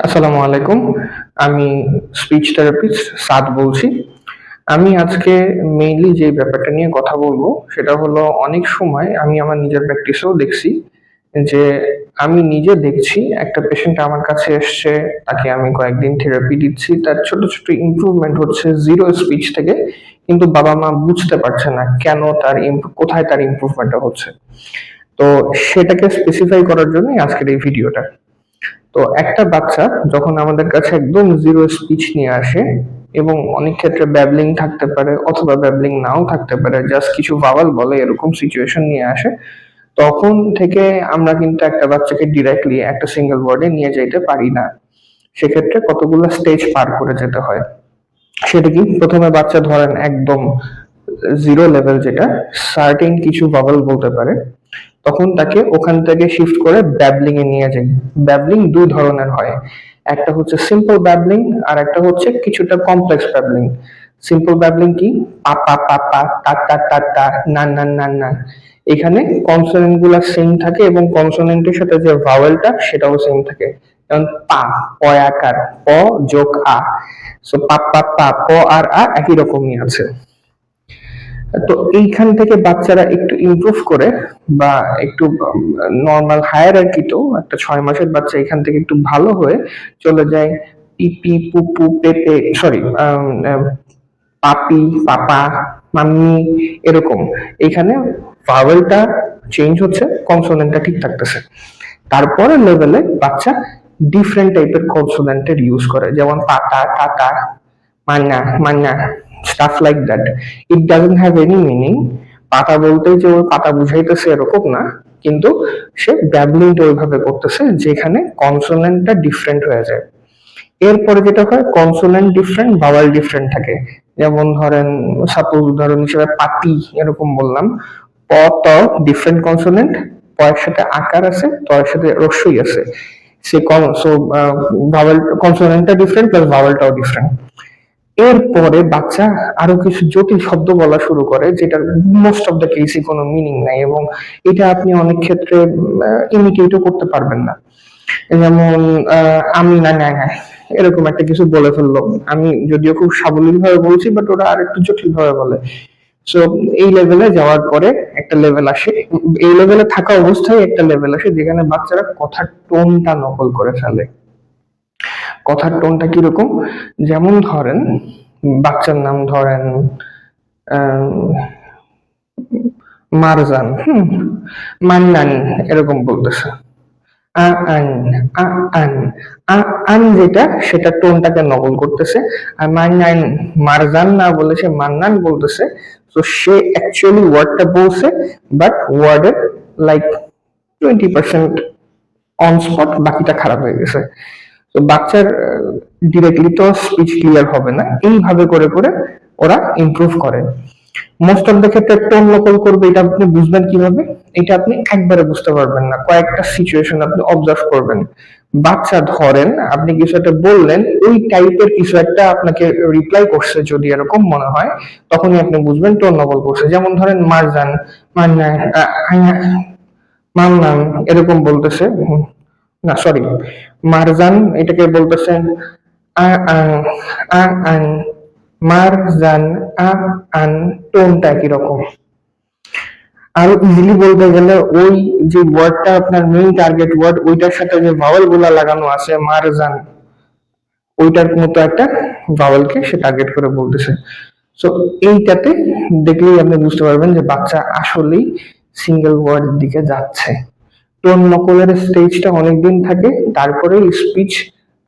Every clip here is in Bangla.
আসসালামু আলাইকুম। আমি স্পিচ থেরাপিস্ট সাদ বলছি। আমি আজকে মেইনলি যে ব্যাপারটা নিয়ে কথা বলব, সেটা হলো অনেক সময় আমি আমার নিজের প্র্যাকটিসেও দেখছি যে আমি নিজে দেখছি একটা পেশেন্ট আমার কাছে এসছে, তাকে আমি কয়েকদিন থেরাপি দিচ্ছি। তার ছোট ছোট ইমপ্রুভমেন্ট হচ্ছে জিরো স্পিচ থেকে, কিন্তু বাবা মা বুঝতে পারছে না কেন তার কোথায় তার ইম্প্রুভমেন্টটা হচ্ছে। তো সেটাকে স্পেসিফাই করার জন্যই আজকের এই ভিডিওটা তো একটা বাচ্চা যখন আমাদের কাছে একদম জিরো স্পিচ নিয়ে আসে এবং অনেক ক্ষেত্রে ব্যাবলিং থাকতে পারে অথবা ব্যাবলিং নাও থাকতে পারে জাস্ট কিছু ভাওয়াল বলে এরকম সিচুয়েশন নিয়ে আসে, তখন থেকে আমরা কিন্তু একটা বাচ্চাকে ডিরেক্টলি একটা সিঙ্গেল ওয়ার্ডে নিয়ে যেতে পারি না। সেক্ষেত্রে কতগুলো স্টেজ পার করে যেতে হয়? সেটা কি? প্রথমে বাচ্চা ধরেন একদম জিরো লেভেল যেটা সার্টেন কিছু বাবল বলতে পারে। তখন তাকে ওখান থেকে শিফট করে ব্যাবলিং এ নিয়ে যাই। ব্যাবলিং দুই ধরনের হয়। একটা হচ্ছে সিম্পল ব্যাবলিং আর একটা হচ্ছে কিছুটা কমপ্লেক্স ব্যাবলিং সিম্পল ব্যাবলিং কি? পা পা পা পা, তা তা তা তা, না না না না। এখানে কনসোনেন্টগুলা সেম থাকে এবং কনসোনেন্টের সাথে যে ভাওয়েলটা সেটাও সেম থাকে। যেমন পা পয়াকার প যোগ আ। সো পা পা পা, প আর আ একই রকমই আছে। তো এইখান থেকে বাচ্চারা একটু ইমপ্রুভ করে বা একটু নর্মাল হায়ার আর কি তো, একটা ছয় মাসের বাচ্চা এখান থেকে একটু ভালো হয়ে চলে যায়। পিপি, পুপু, পেপে সরি পাপি, পাপা, মাম্মি এরকম। এখানে ভাওয়েলটা চেঞ্জ হচ্ছে কনসোনেন্টটা ঠিক থাকতেছে। তারপরে লেভেলে বাচ্চা ডিফারেন্ট টাইপের কনসোনেন্টের ইউজ করে। যেমন পাতা, টাটা মান্না Manna stuff like that it doesn't have any meaning পাতা বলতে যে ওই পাতা বুঝাইতেছে এরকম না, কিন্তু সে ব্যাবলিংটা ওইভাবে করতেছে যেখানে কনসোনেন্টটা ডিফারেন্ট হয়ে যায়। এরপরে যেটা হয় কনসোনেন্ট ডিফারেন্ট ভাওয়াল ডিফারেন্ট থাকে। যেমন ধরেন সাপোজ উদাহরণ হিসেবে পাতি এরকম বললাম, প, ত ডিফারেন্ট কনসোনেন্ট পয়ের সাথে আকার আছে তয়ের সাথে রস্যই আছে। সে সো ভাওয়াল কনসোনেন্টটা ডিফারেন্ট প্লাস ভাওয়ালটাও ডিফারেন্ট এরপরে বাচ্চা আরও কিছু জটিল শব্দ বলা শুরু করে, যেটার মোস্ট অফ দ্য কেসই কোনো মিনিং নাই এবং এটা আপনি অনেক ক্ষেত্রে ইমিটেটও করতে পারবেন না। যেমন আমি না না না, এরকম একটা কিছু বলে ফেলল। আমি যদিও খুব সাবলীল ভাবে বলছি বাট ওরা আর একটু জটিল ভাবে বলে। সো এই লেভেলে যাওয়ার পরে একটা লেভেল আসে। এই লেভেলে থাকা অবস্থায় একটা লেভেল আসে, যেখানে বাচ্চারা কথার টোনটা নকল করে ফেলে। কথার টোনটা কীরকম? যেমন ধরেন, বাচ্চার নাম ধরেন মারজান মান্নান, এরকম বলতেছে। আ আন আ আন আ আন যেটা, সেটা টোনটাকে নকল করতেছে। আর মান্নান, মারজান না বলে সে মান্নান বলতেছে। তো সে অ্যাকচুয়ালি ওয়ার্ডটা বলছে বাট ওয়ার্ডের like twenty percent on spot বাকিটা খারাপ হয়ে গেছে। তো বাচ্চার ডিরেক্টলি তো স্পিচ ক্লিয়ার হবে না। এইভাবে করে করে ওরা ইমপ্রুভ করে। মোস্ট অফ দ্য ক্ষেত্রে টোন নকল করবে, এটা আপনি বুঝবেন কীভাবে? এটা আপনি একবারে বুঝতে পারবেন না। কয়েকটা সিচুয়েশন আপনি অবজার্ভ করবেন। বাচ্চা ধরেন, আপনি কিছু একটা বললেন, ওই টাইপের কিছু একটা আপনাকে রিপ্লাই করছে যদি এরকম মনে হয়, তখনই আপনি বুঝবেন টোন নকল করছে। যেমন ধরেন মারজান মান্না মান্নান এরকম বলতেছে। না সরি মারজান, এটাকে বলতেছেন আ আন আ আন মারজান, আ, আন, টোনটা একই রকম আরও ইজিলি বলতে গেলে ওই যে ওয়ার্ডটা আপনার মেইন টার্গেট ওয়ার্ড ওইটার সাথে যে ভাওয়েলগুলা লাগানো আছে, মারজান, ওইটার মতো একটা ভাওয়েলকে সে টার্গেট করে বলতেছে। সো এইটাতে দেখলেই আপনি বুঝতে পারবেন যে বাচ্চা আসলেই সিঙ্গেল ওয়ার্ডের দিকে যাচ্ছে। টোন নকলের স্টেজটা অনেকদিন থাকে তারপরে স্পিচ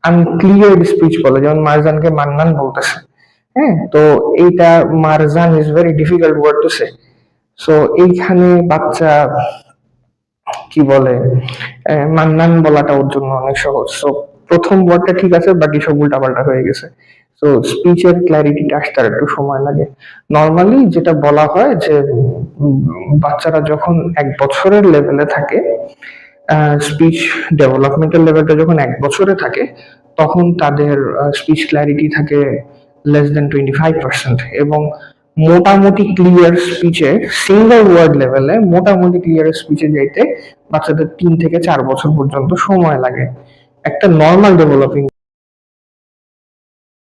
আনক্লিয়ার স্পিচ বলে, যেমন মারজানকে মান্নান বলতেছে। হ্যাঁ তো এইটা Marjan is very difficult word to say so এইখানে বাচ্চা, কি বলে মান্নান বলাটা ওর জন্য অনেক সহজ। সো প্রথম ওয়ার্ডটা ঠিক আছে, বাকি সব উল্টাপাল্টা হয়ে গেছে। সো স্পিচের ক্ল্যারিটিটা আসতে আর একটু সময় লাগে। নর্মালি যেটা বলা হয় যে, বাচ্চারা যখন এক বছরের লেভেলে থাকে স্পিচ ডেভেলপমেন্টাল লেভেলটা যখন এক বছরে থাকে, তখন তাদের স্পিচ ক্ল্যারিটি থাকে less than twenty five percent এবং মোটামুটি ক্লিয়ার স্পিচে সিঙ্গেল ওয়ার্ড লেভেলে মোটামুটি ক্লিয়ার স্পিচে যাইতে বাচ্চাদের তিন থেকে চার বছর পর্যন্ত সময় লাগে। একটা নর্মাল ডেভেলপিং